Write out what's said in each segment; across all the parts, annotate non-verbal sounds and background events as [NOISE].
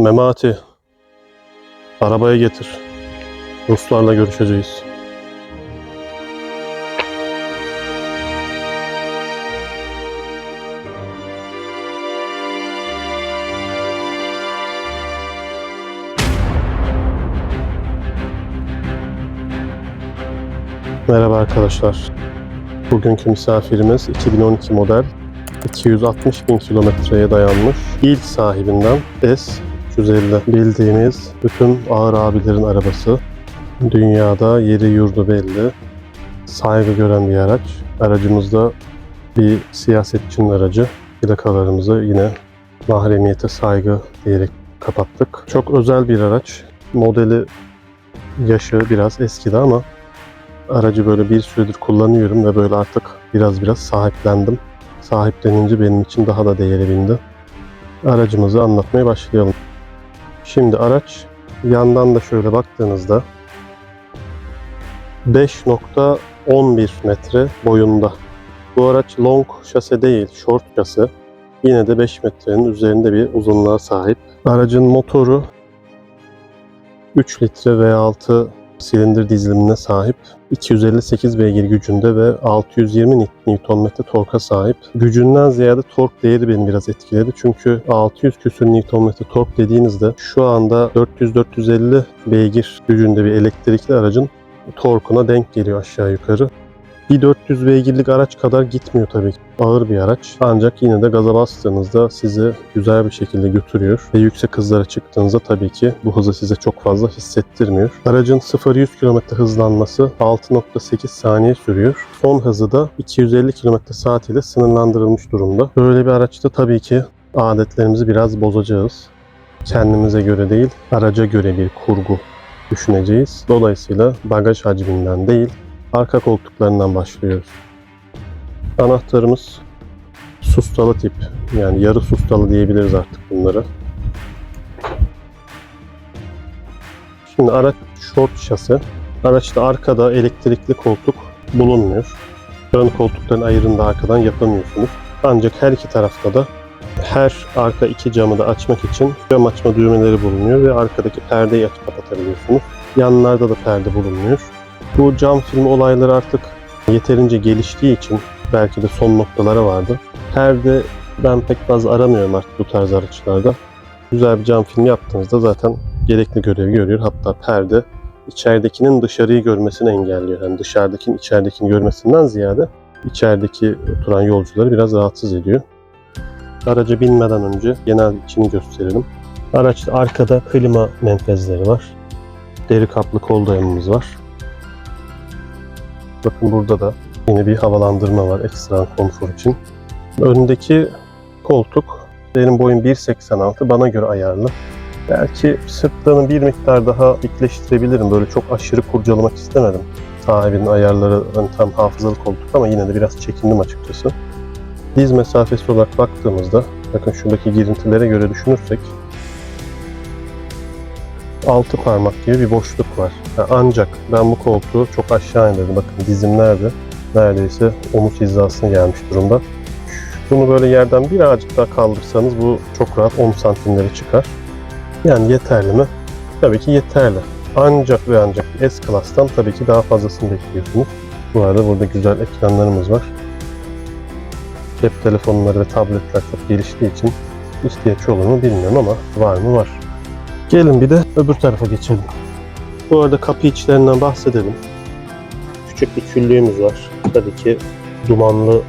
Memati. Arabaya getir. Ruslarla görüşeceğiz. Merhaba arkadaşlar. Bugünkü misafirimiz 2012 model 260 bin kilometreye dayanmış. İlk sahibinden S350 bildiğimiz bütün ağır abilerin arabası. Dünyada yeri yurdu belli. Saygı gören bir araç. Aracımızda bir siyasetçinin aracı. Plakalarımızı yine mahremiyete saygı diyerek kapattık. Çok özel bir araç. Modeli yaşı biraz eskidi ama aracı böyle bir süredir kullanıyorum ve böyle artık biraz biraz sahiplendim. Sahiplenince benim için daha da değeri bindi. Aracımızı anlatmaya başlayalım. Şimdi araç yandan da şöyle baktığınızda 5.11 metre boyunda. Bu araç long şase değil, short şase. Yine de 5 metrenin üzerinde bir uzunluğa sahip. Aracın motoru 3 litre V6 silindir dizilimine sahip. 258 beygir gücünde ve 620 Nm torka sahip. Gücünden ziyade tork değeri beni biraz etkiledi. Çünkü 600 küsür Nm tork dediğinizde şu anda 400-450 beygir gücünde bir elektrikli aracın torkuna denk geliyor aşağı yukarı. Bir 400 beygirlik araç kadar gitmiyor tabii ki. Ağır bir araç. Ancak yine de gaza bastığınızda sizi güzel bir şekilde götürüyor. Ve yüksek hızlara çıktığınızda tabii ki bu hızı size çok fazla hissettirmiyor. Aracın 0-100 km hızlanması 6.8 saniye sürüyor. Son hızı da 250 km saat ile sınırlandırılmış durumda. Böyle bir araçta tabii ki adetlerimizi biraz bozacağız. Kendimize göre değil, araca göre bir kurgu düşüneceğiz. Dolayısıyla bagaj hacminden değil, arka koltuklarından başlıyoruz. Anahtarımız sustalı tip. Yani yarı sustalı diyebiliriz artık bunları. Şimdi araç short şase. Araçta arkada elektrikli koltuk bulunmuyor. Ön koltukların ayrını da arkadan yapamıyorsunuz. Ancak her iki tarafta da her arka iki camı da açmak için cam açma düğmeleri bulunuyor ve arkadaki perdeyi açıp kapatabiliyorsunuz. Yanlarda da perde bulunmuyor. Bu cam film olayları artık yeterince geliştiği için belki de son noktalara vardı. Perde ben pek fazla aramıyorum artık bu tarz araçlarda. Güzel bir cam film yaptığınızda zaten gerekli görevi görüyor. Hatta perde içeridekinin dışarıyı görmesini engelliyor. Yani dışarıdakinin içeridekini görmesinden ziyade içerideki oturan yolcuları biraz rahatsız ediyor. Araca binmeden önce genel içini gösterelim. Araçta arkada klima menfezleri var. Deri kaplı kol dayamımız var. Bakın burada da yine bir havalandırma var ekstra konfor için. Öndeki koltuk benim boyum 1.86 bana göre ayarlı. Belki sırtlarını bir miktar daha dikleştirebilirim. Böyle çok aşırı kurcalamak istemedim. Sahibinin ayarları hani tam hafızalı koltuk ama yine de biraz çekindim açıkçası. Diz mesafesi olarak baktığımızda bakın şuradaki girintilere göre düşünürsek 6 parmak gibi bir boşluk var. Ha, ancak ben bu koltuğu çok aşağı indirdim. Bakın dizim nerede? Neredeyse omuz hizasına gelmiş durumda. Bunu böyle yerden birazcık daha kaldırsanız bu çok rahat 10 santimlere çıkar. Yani yeterli mi? Tabii ki yeterli. Ancak ve ancak S-Class'tan tabii ki daha fazlasını bekliyorsunuz. Bu arada burada güzel ekranlarımız var. Cep telefonları ve tabletler çok geliştiği için ihtiyaç olur mu bilmiyorum ama var mı var. Gelin bir de öbür tarafa geçelim. Bu arada kapı içlerinden bahsedelim. Küçük bir küllüğümüz var. Tabii ki dumanlı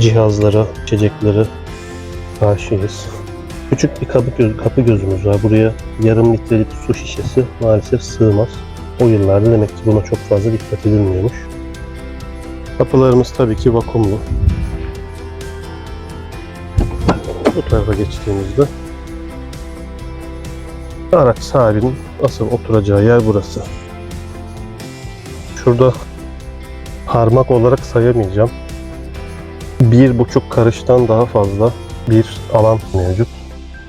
cihazlara, içecekleri karşıyız. Küçük bir kapı, göz, kapı gözümüz var. Buraya yarım litrelik su şişesi maalesef sığmaz. O yıllarda demek ki buna çok fazla dikkat edilmiyormuş. Kapılarımız tabii ki vakumlu. Bu tarafa geçtiğimizde araç sahibinin asıl oturacağı yer burası. Şurada parmak olarak sayamayacağım. Bir buçuk karıştan daha fazla bir alan mevcut.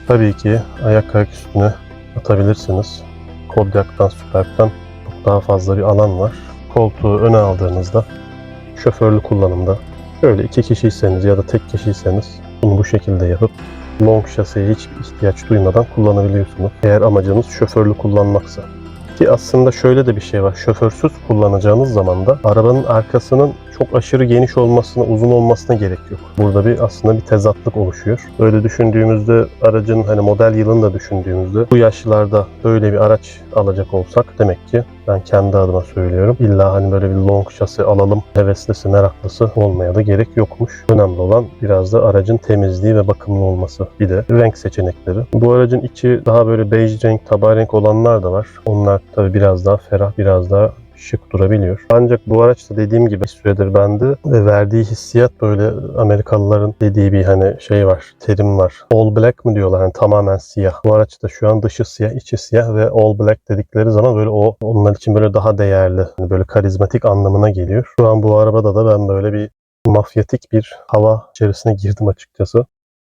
Tabii ki ayak ayak üstüne atabilirsiniz. Kodiak'tan, Superb'den çok daha fazla bir alan var. Koltuğu öne aldığınızda şoförlü kullanımda şöyle iki kişiyseniz ya da tek kişiyseniz bunu bu şekilde yapıp long şaseye hiç ihtiyaç duymadan kullanabiliyorsunuz. Eğer amacınız şoförlü kullanmaksa. Ki aslında şöyle de bir şey var. Şoförsüz kullanacağınız zaman da arabanın arkasının çok aşırı geniş olmasına, uzun olmasına gerek yok. Burada bir aslında bir tezatlık oluşuyor. Öyle düşündüğümüzde aracın hani model yılını da düşündüğümüzde bu yaşlarda böyle bir araç alacak olsak demek ki ben kendi adıma söylüyorum. İlla hani böyle bir long şasi alalım heveslisi, meraklısı olmaya da gerek yokmuş. Önemli olan biraz da aracın temizliği ve bakımlı olması. Bir de renk seçenekleri. Bu aracın içi daha böyle bej renk, tabağı renk olanlar da var. Onlar tabii biraz daha ferah, biraz daha şık durabiliyor. Ancak bu araçta dediğim gibi bir süredir bende ve verdiği hissiyat böyle Amerikalıların dediği bir hani şey var, terim var. All black mı diyorlar hani tamamen siyah. Bu araçta şu an dışı siyah, içi siyah ve all black dedikleri zaman böyle o onlar için böyle daha değerli, hani böyle karizmatik anlamına geliyor. Şu an bu arabada da ben böyle bir mafyatik bir hava içerisine girdim açıkçası.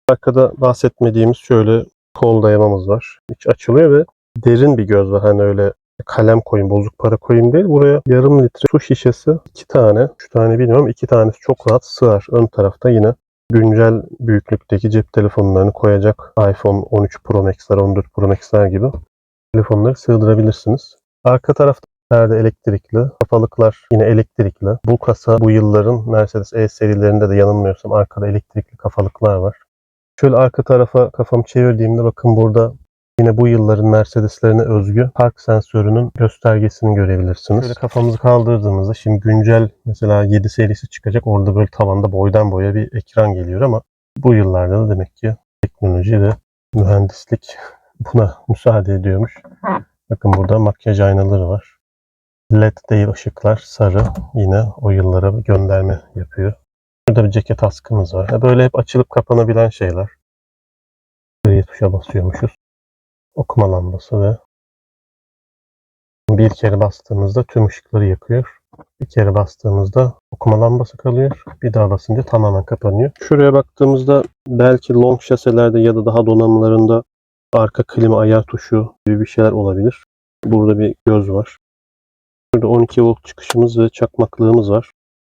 Arkada bahsetmediğimiz şöyle kol dayamamız var. İç açılıyor ve derin bir göz var. Hani öyle kalem koyayım, bozuk para koyayım değil. Buraya yarım litre su şişesi, iki tane, üç tane bilmiyorum, iki tanesi çok rahat sığar. Ön tarafta yine güncel büyüklükteki cep telefonlarını koyacak iPhone 13 Pro Max'ler, 14 Pro Max'ler gibi telefonları sığdırabilirsiniz. Arka tarafta perde elektrikli, kafalıklar yine elektrikli. Bu kasa bu yılların Mercedes E serilerinde de yanılmıyorsam arkada elektrikli kafalıklar var. Şöyle arka tarafa kafamı çevirdiğimde bakın burada Yine bu yılların Mercedes'lerine özgü park sensörünün göstergesini görebilirsiniz. Şöyle kafamızı kaldırdığımızda şimdi güncel mesela 7 serisi çıkacak. Orada böyle tavanda boydan boya bir ekran geliyor ama bu yıllarda da demek ki teknoloji ve mühendislik [LAUGHS] buna müsaade ediyormuş. Bakın burada makyaj aynaları var. LED değil ışıklar sarı yine o yıllara bir gönderme yapıyor. Burada bir ceket askımız var. Böyle hep açılıp kapanabilen şeyler. Gri tuşa basıyormuşuz okuma lambası ve bir kere bastığımızda tüm ışıkları yakıyor. Bir kere bastığımızda okuma lambası kalıyor. Bir daha basınca tamamen kapanıyor. Şuraya baktığımızda belki long şaselerde ya da daha donanımlarında arka klima ayar tuşu gibi bir şeyler olabilir. Burada bir göz var. Burada 12 volt çıkışımız ve çakmaklığımız var.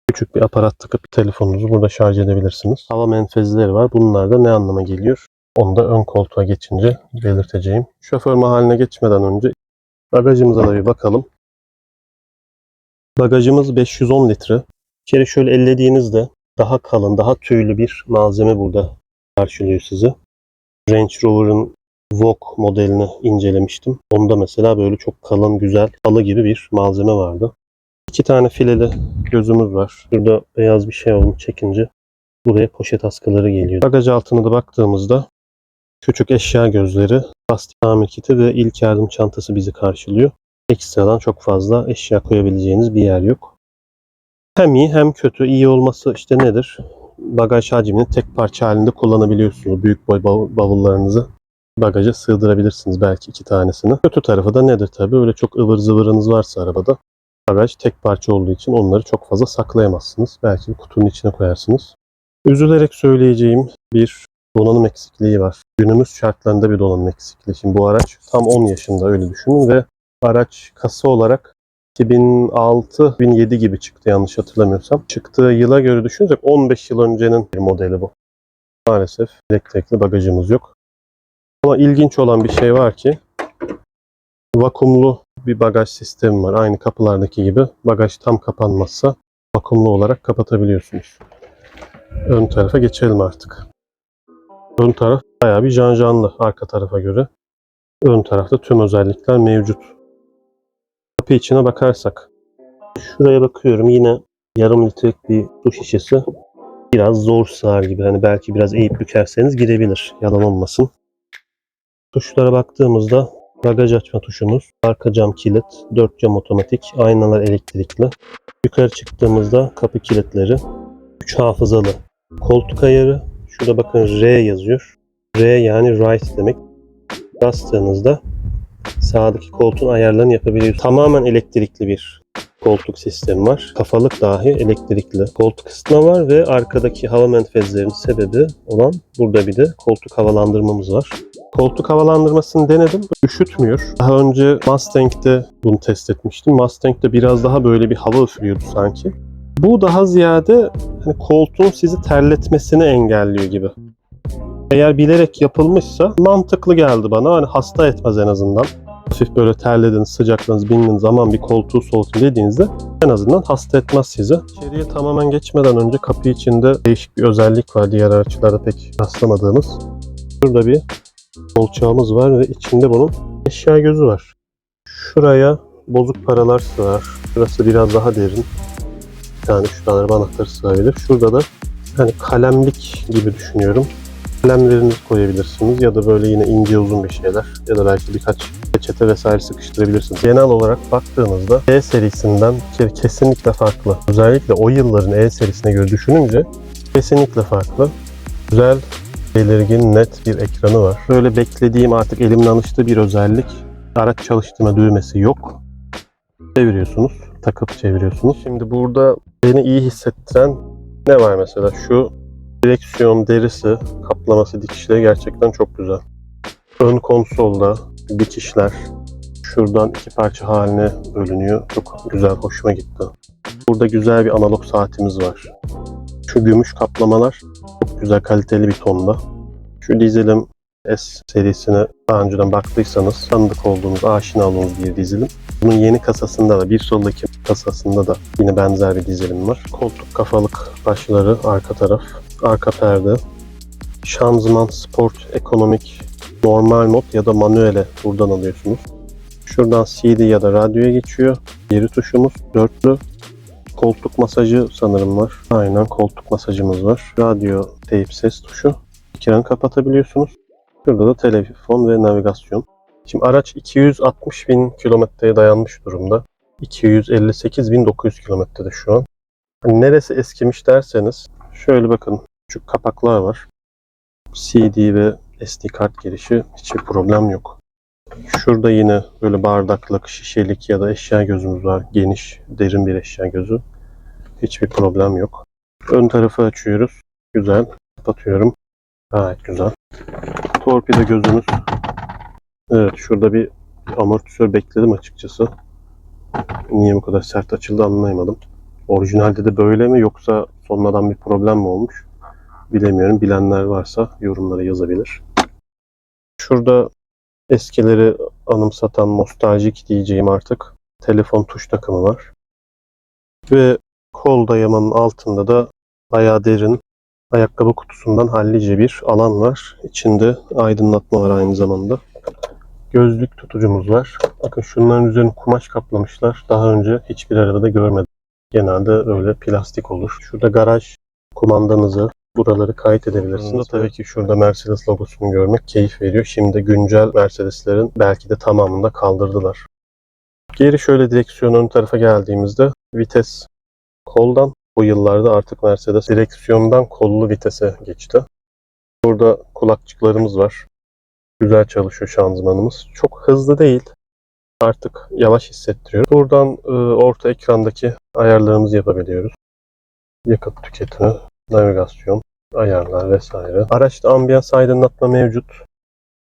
Küçük bir aparat takıp telefonunuzu burada şarj edebilirsiniz. Hava menfezleri var. Bunlar da ne anlama geliyor? Onu da ön koltuğa geçince belirteceğim. Şoför mahaline geçmeden önce bagajımıza da bir bakalım. Bagajımız 510 litre. İçeri şöyle ellediğinizde daha kalın, daha tüylü bir malzeme burada karşılıyor sizi. Range Rover'ın Vogue modelini incelemiştim. Onda mesela böyle çok kalın, güzel, halı gibi bir malzeme vardı. İki tane fileli gözümüz var. Şurada beyaz bir şey olmuş çekince buraya poşet askıları geliyor. Bagaj altına da baktığımızda Küçük eşya gözleri, lastik tamir kiti ve ilk yardım çantası bizi karşılıyor. Ekstradan çok fazla eşya koyabileceğiniz bir yer yok. Hem iyi hem kötü. İyi olması işte nedir? Bagaj hacmini tek parça halinde kullanabiliyorsunuz. Büyük boy bavullarınızı bagaja sığdırabilirsiniz belki iki tanesini. Kötü tarafı da nedir tabi? Öyle çok ıvır zıvırınız varsa arabada bagaj tek parça olduğu için onları çok fazla saklayamazsınız. Belki kutunun içine koyarsınız. Üzülerek söyleyeceğim bir donanım eksikliği var. Günümüz şartlarında bir donanım eksikliği. Şimdi bu araç tam 10 yaşında öyle düşünün ve araç kasa olarak 2006-2007 gibi çıktı yanlış hatırlamıyorsam. Çıktığı yıla göre düşünürsek 15 yıl öncenin bir modeli bu. Maalesef elektrikli bagajımız yok. Ama ilginç olan bir şey var ki vakumlu bir bagaj sistemi var. Aynı kapılardaki gibi bagaj tam kapanmazsa vakumlu olarak kapatabiliyorsunuz. Ön tarafa geçelim artık. Ön taraf bayağı bir janjanlı arka tarafa göre. Ön tarafta tüm özellikler mevcut. Kapı içine bakarsak. Şuraya bakıyorum yine yarım litrelik bir su şişesi. Biraz zor sığar gibi. Hani belki biraz eğip bükerseniz girebilir. Yalan olmasın. Tuşlara baktığımızda bagaj açma tuşumuz, arka cam kilit, dört cam otomatik, aynalar elektrikli. Yukarı çıktığımızda kapı kilitleri, 3 hafızalı koltuk ayarı, Şurada bakın R yazıyor. R yani right demek. Bastığınızda sağdaki koltuğun ayarlarını yapabiliyorsunuz. Tamamen elektrikli bir koltuk sistemi var. Kafalık dahi elektrikli. Koltuk ısıtma var ve arkadaki hava menfezlerinin sebebi olan burada bir de koltuk havalandırmamız var. Koltuk havalandırmasını denedim. Üşütmüyor. Daha önce Mustang'de bunu test etmiştim. Mustang'de biraz daha böyle bir hava üflüyordu sanki. Bu daha ziyade hani koltuğun sizi terletmesini engelliyor gibi. Eğer bilerek yapılmışsa mantıklı geldi bana. Hani hasta etmez en azından. Hafif böyle terlediniz, sıcakladınız, bindiniz aman bir koltuğu soğutun dediğinizde en azından hasta etmez sizi. İçeriye tamamen geçmeden önce kapı içinde değişik bir özellik var. Diğer araçlarda pek rastlamadığımız. Şurada bir kolçağımız var ve içinde bunun eşya gözü var. Şuraya bozuk paralar sığar. Şurası biraz daha derin. Yani şuralara anahtarı sığabilir. Şurada da hani kalemlik gibi düşünüyorum. Kalemlerinizi koyabilirsiniz ya da böyle yine ince uzun bir şeyler ya da belki birkaç peçete vesaire sıkıştırabilirsiniz. Genel olarak baktığınızda E serisinden ke- kesinlikle farklı. Özellikle o yılların E serisine göre düşününce kesinlikle farklı. Güzel, belirgin, net bir ekranı var. Böyle beklediğim artık elimin alıştığı bir özellik. Araç çalıştırma düğmesi yok. Çeviriyorsunuz, takıp çeviriyorsunuz. Şimdi burada beni iyi hissettiren ne var mesela? Şu direksiyon derisi, kaplaması, dikişleri gerçekten çok güzel. Ön konsolda dikişler şuradan iki parça haline bölünüyor. Çok güzel, hoşuma gitti. Burada güzel bir analog saatimiz var. Şu gümüş kaplamalar çok güzel, kaliteli bir tonda. Şu dizilim S serisine daha önceden baktıysanız tanıdık olduğunuz, aşina olduğunuz bir dizilim. Bunun yeni kasasında da, bir soldaki kasasında da yine benzer bir dizilim var. Koltuk kafalık başları, arka taraf, arka perde, şanzıman, sport, ekonomik, normal mod ya da manuele buradan alıyorsunuz. Şuradan CD ya da radyoya geçiyor. Geri tuşumuz dörtlü. Koltuk masajı sanırım var. Aynen koltuk masajımız var. Radyo, teyp ses tuşu. Ekranı kapatabiliyorsunuz. Şurada da telefon ve navigasyon. Şimdi araç 260 bin kilometreye dayanmış durumda. 258.900 kilometrede şu an. Hani neresi eskimiş derseniz şöyle bakın şu kapaklar var. CD ve SD kart girişi hiçbir problem yok. Şurada yine böyle bardaklık, şişelik ya da eşya gözümüz var. Geniş, derin bir eşya gözü. Hiçbir problem yok. Ön tarafı açıyoruz. Güzel. Kapatıyorum. Gayet güzel. Torpido gözümüz. Evet şurada bir amortisör bekledim açıkçası. Niye bu kadar sert açıldı anlayamadım. Orijinalde de böyle mi yoksa sonradan bir problem mi olmuş? Bilemiyorum. Bilenler varsa yorumlara yazabilir. Şurada eskileri anımsatan nostaljik diyeceğim artık. Telefon tuş takımı var. Ve kol dayamanın altında da bayağı derin ayakkabı kutusundan hallice bir alan var. İçinde aydınlatma var aynı zamanda. Gözlük tutucumuz var. Bakın şunların üzerine kumaş kaplamışlar. Daha önce hiçbir arabada görmedim. Genelde öyle plastik olur. Şurada garaj kumandanızı buraları kayıt edebilirsiniz. Tabii ki şurada Mercedes logosunu görmek keyif veriyor. Şimdi güncel Mercedeslerin belki de tamamını da kaldırdılar. Geri şöyle direksiyon ön tarafa geldiğimizde vites koldan bu yıllarda artık Mercedes direksiyondan kollu vitese geçti. Burada kulakçıklarımız var. Güzel çalışıyor şanzımanımız. Çok hızlı değil. Artık yavaş hissettiriyor. Buradan e, orta ekrandaki ayarlarımızı yapabiliyoruz. Yakıt tüketimi, navigasyon, ayarlar vesaire. Araçta ambiyans aydınlatma mevcut.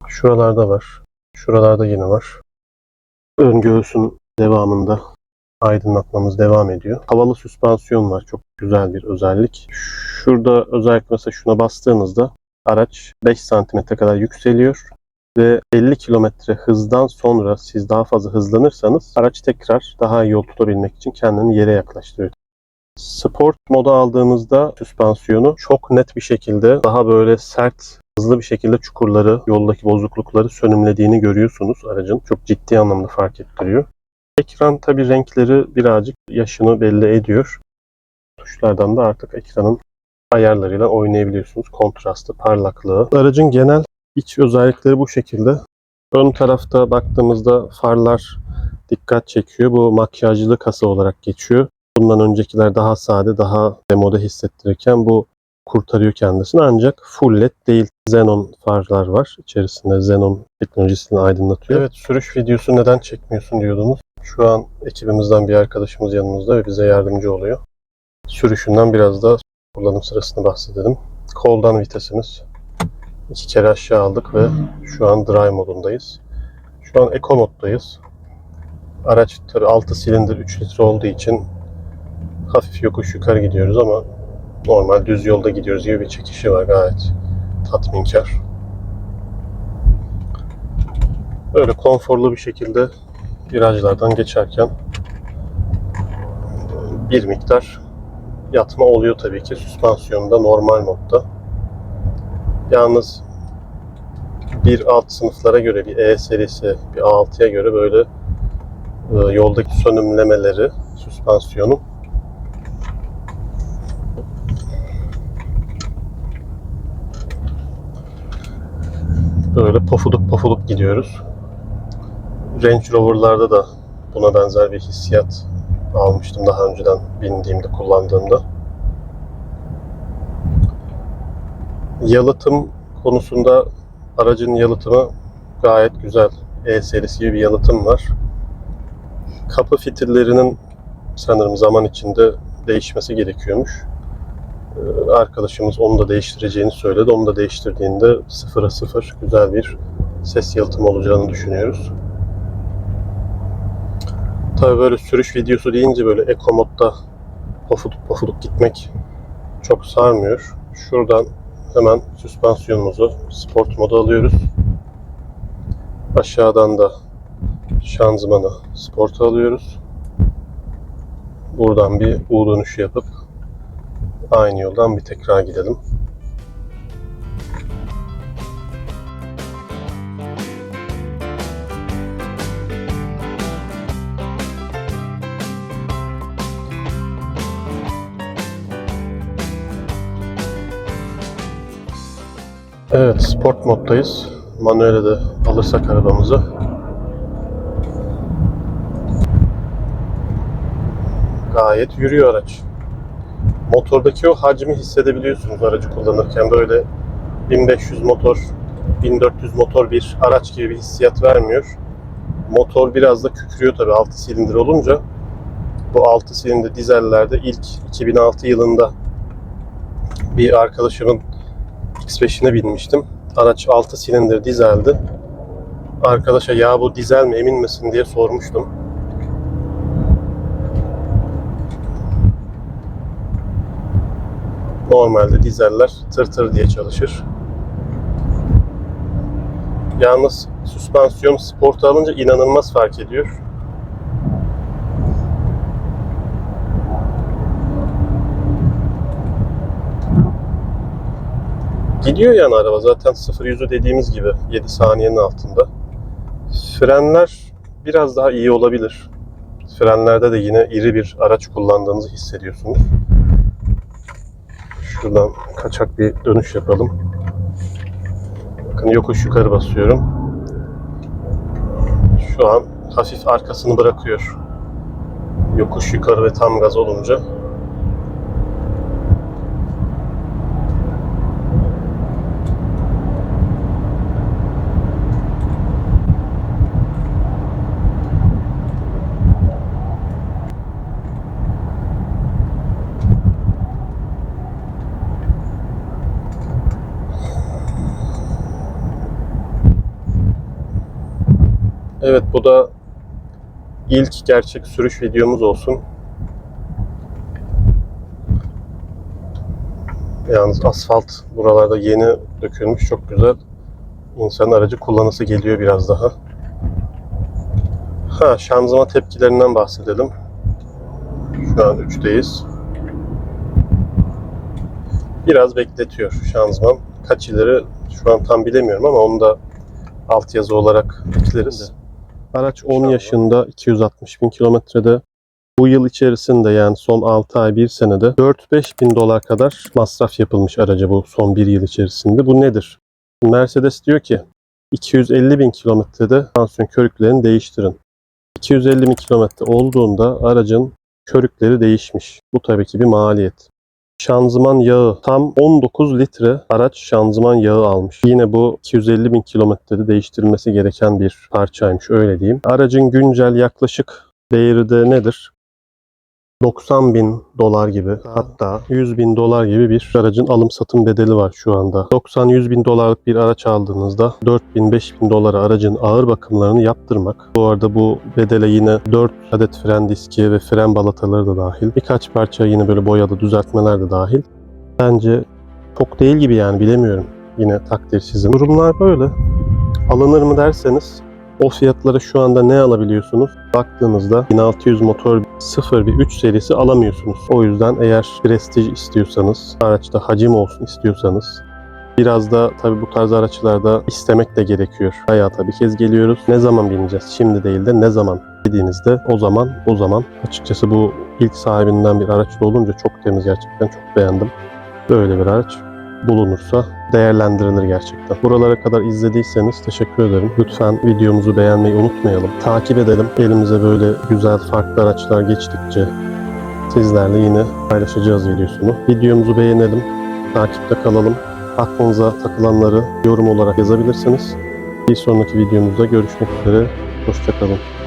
Şuralarda var. Şuralarda yine var. Ön göğsün devamında aydınlatmamız devam ediyor. Havalı süspansiyon var. Çok güzel bir özellik. Şurada özellikle mesela şuna bastığınızda araç 5 santimetre kadar yükseliyor ve 50 kilometre hızdan sonra siz daha fazla hızlanırsanız araç tekrar daha iyi yol tutabilmek için kendini yere yaklaştırıyor. Sport moda aldığınızda süspansiyonu çok net bir şekilde daha böyle sert hızlı bir şekilde çukurları, yoldaki bozuklukları sönümlediğini görüyorsunuz aracın. Çok ciddi anlamda fark ettiriyor. Ekran tabi renkleri birazcık yaşını belli ediyor. Tuşlardan da artık ekranın ayarlarıyla oynayabiliyorsunuz. Kontrastı, parlaklığı. Aracın genel iç özellikleri bu şekilde. Ön tarafta baktığımızda farlar dikkat çekiyor. Bu makyajlı kasa olarak geçiyor. Bundan öncekiler daha sade, daha demode hissettirirken bu kurtarıyor kendisini. Ancak full led değil. Xenon farlar var. İçerisinde Xenon teknolojisini aydınlatıyor. Evet sürüş videosu neden çekmiyorsun diyordunuz. Şu an ekibimizden bir arkadaşımız yanımızda ve bize yardımcı oluyor. Sürüşünden biraz da kullanım sırasını bahsedelim. Koldan vitesimiz. İki kere aşağı aldık ve şu an drive modundayız. Şu an eco moddayız. Araç tabi 6 silindir 3 litre olduğu için hafif yokuş yukarı gidiyoruz ama normal düz yolda gidiyoruz gibi bir çekişi var gayet tatminkar. Böyle konforlu bir şekilde virajlardan geçerken bir miktar yatma oluyor tabii ki süspansiyonda normal modda. Yalnız bir alt sınıflara göre bir E serisi, bir A6'ya göre böyle e, yoldaki sönümlemeleri süspansiyonun böyle pofuduk pofuduk gidiyoruz. Range Rover'larda da buna benzer bir hissiyat almıştım daha önceden bindiğimde, kullandığımda. Yalıtım konusunda aracın yalıtımı gayet güzel. E serisi gibi bir yalıtım var. Kapı fitillerinin sanırım zaman içinde değişmesi gerekiyormuş. Ee, Arkadaşımız onu da değiştireceğini söyledi. Onu da değiştirdiğinde sıfıra sıfır güzel bir ses yalıtımı olacağını düşünüyoruz. Tabii böyle sürüş videosu deyince böyle eco modda pofuduk pofuduk gitmek çok sarmıyor. Şuradan hemen süspansiyonumuzu sport moda alıyoruz. Aşağıdan da şanzımanı sporta alıyoruz. Buradan bir U dönüşü yapıp aynı yoldan bir tekrar gidelim. Evet, sport moddayız. Manuel'e de alırsak arabamızı. Gayet yürüyor araç. Motordaki o hacmi hissedebiliyorsunuz aracı kullanırken. Böyle 1500 motor, 1400 motor bir araç gibi bir hissiyat vermiyor. Motor biraz da kükrüyor tabii 6 silindir olunca. Bu 6 silindir dizellerde ilk 2006 yılında bir arkadaşımın X5'ine binmiştim. Araç 6 silindir dizeldi. Arkadaşa ya bu dizel mi emin misin diye sormuştum. Normalde dizeller tır tır diye çalışır. Yalnız süspansiyon sporta alınca inanılmaz fark ediyor. Gidiyor yani araba zaten 0-100'ü dediğimiz gibi 7 saniyenin altında. Frenler biraz daha iyi olabilir. Frenlerde de yine iri bir araç kullandığınızı hissediyorsunuz. Şuradan kaçak bir dönüş yapalım. Bakın yokuş yukarı basıyorum. Şu an hafif arkasını bırakıyor. Yokuş yukarı ve tam gaz olunca Evet bu da ilk gerçek sürüş videomuz olsun. Yalnız asfalt buralarda yeni dökülmüş çok güzel. İnsan aracı kullanısı geliyor biraz daha. Ha şanzıman tepkilerinden bahsedelim. Şu an 3'teyiz. Biraz bekletiyor şanzıman. Kaç ileri şu an tam bilemiyorum ama onu da altyazı olarak ekleriz. Araç 10 İnşallah. yaşında 260 bin kilometrede. Bu yıl içerisinde yani son 6 ay 1 senede 4-5 bin dolar kadar masraf yapılmış araca bu son 1 yıl içerisinde. Bu nedir? Mercedes diyor ki 250 bin kilometrede tansiyon körüklerini değiştirin. 250 bin kilometre olduğunda aracın körükleri değişmiş. Bu tabii ki bir maliyet. Şanzıman yağı tam 19 litre araç şanzıman yağı almış. Yine bu 250 bin kilometrede değiştirilmesi gereken bir parçaymış öyle diyeyim. Aracın güncel yaklaşık değeri de nedir? 90 bin dolar gibi hatta 100 bin dolar gibi bir aracın alım satım bedeli var şu anda. 90-100 bin dolarlık bir araç aldığınızda 4 bin 5 bin dolara aracın ağır bakımlarını yaptırmak. Bu arada bu bedele yine 4 adet fren diski ve fren balataları da dahil. Birkaç parça yine böyle boyalı düzeltmeler de dahil. Bence çok değil gibi yani bilemiyorum. yine takdir sizin. Durumlar böyle. Alınır mı derseniz o fiyatlara şu anda ne alabiliyorsunuz? Baktığınızda 1600 motor 0 bir 3 serisi alamıyorsunuz. O yüzden eğer prestij istiyorsanız, araçta hacim olsun istiyorsanız Biraz da tabii bu tarz araçlarda istemek de gerekiyor. Hayata bir kez geliyoruz. Ne zaman bineceğiz? Şimdi değil de ne zaman dediğinizde o zaman o zaman. Açıkçası bu ilk sahibinden bir araçta olunca çok temiz gerçekten çok beğendim. Böyle bir araç bulunursa değerlendirilir gerçekten. Buralara kadar izlediyseniz teşekkür ederim. Lütfen videomuzu beğenmeyi unutmayalım. Takip edelim. Elimize böyle güzel farklı araçlar geçtikçe sizlerle yine paylaşacağız videosunu. Videomuzu beğenelim. Takipte kalalım. Aklınıza takılanları yorum olarak yazabilirsiniz. Bir sonraki videomuzda görüşmek üzere. Hoşçakalın.